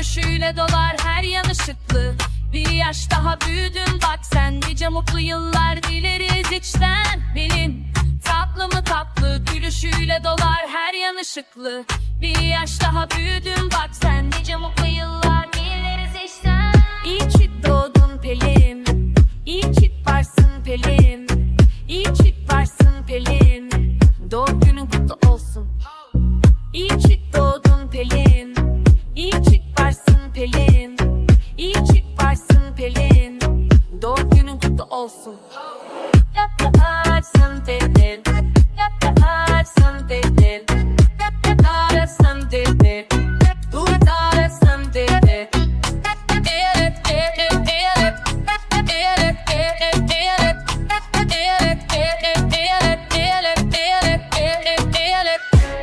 Gülüşüyle dolar her yanışıklı Bir yaş daha büyüdün bak sen Nice mutlu yıllar dileriz içten. Bilin tatlı mı tatlı Gülüşüyle dolar her yanışıklı Bir yaş daha büyüdün bak sen Nice mutlu yıllar Pelin. Doğum günün kutlu olsun. Yaparsın Pelin. Yaparsın Pelin. Yaparsın evet, evet, evet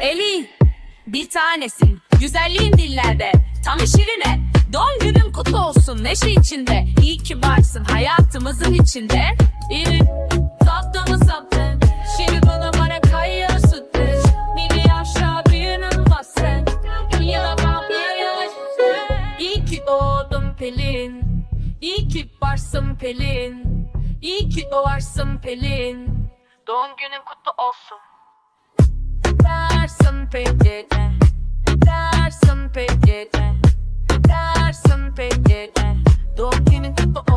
Eli bir tanesin. Güzelliğin dillerde Tam şirine Doğum günün kutlu olsun neşe içinde. İyi ki varsın hayatımızın içinde. İyi tatlımı saptın Şimdi bana bana kayıyorsun Mini aşağı büyünün basen Dünyada bak İyi ki doğdun Pelin. İyi ki varsın Pelin. İyi ki doğarsın Pelin. Doğum günün kutlu olsun. Dersin Pelin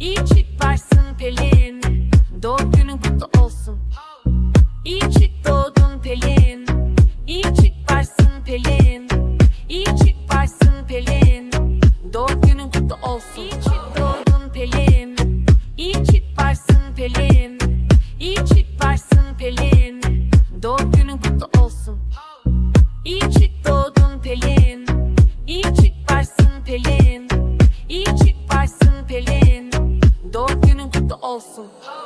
İyi ki varsın Pelin. Doğum günün kutlu olsun. İyi ki doğdun Pelin. İyi ki varsın Pelin. İyi ki varsın Pelin. Doğum günün kutlu olsun. İyi ki doğdun Pelin. İyi ki varsın Pelin. İyi ki varsın Pelin. Doğum günün kutlu olsun. İyi ki doğdun Pelin 없어.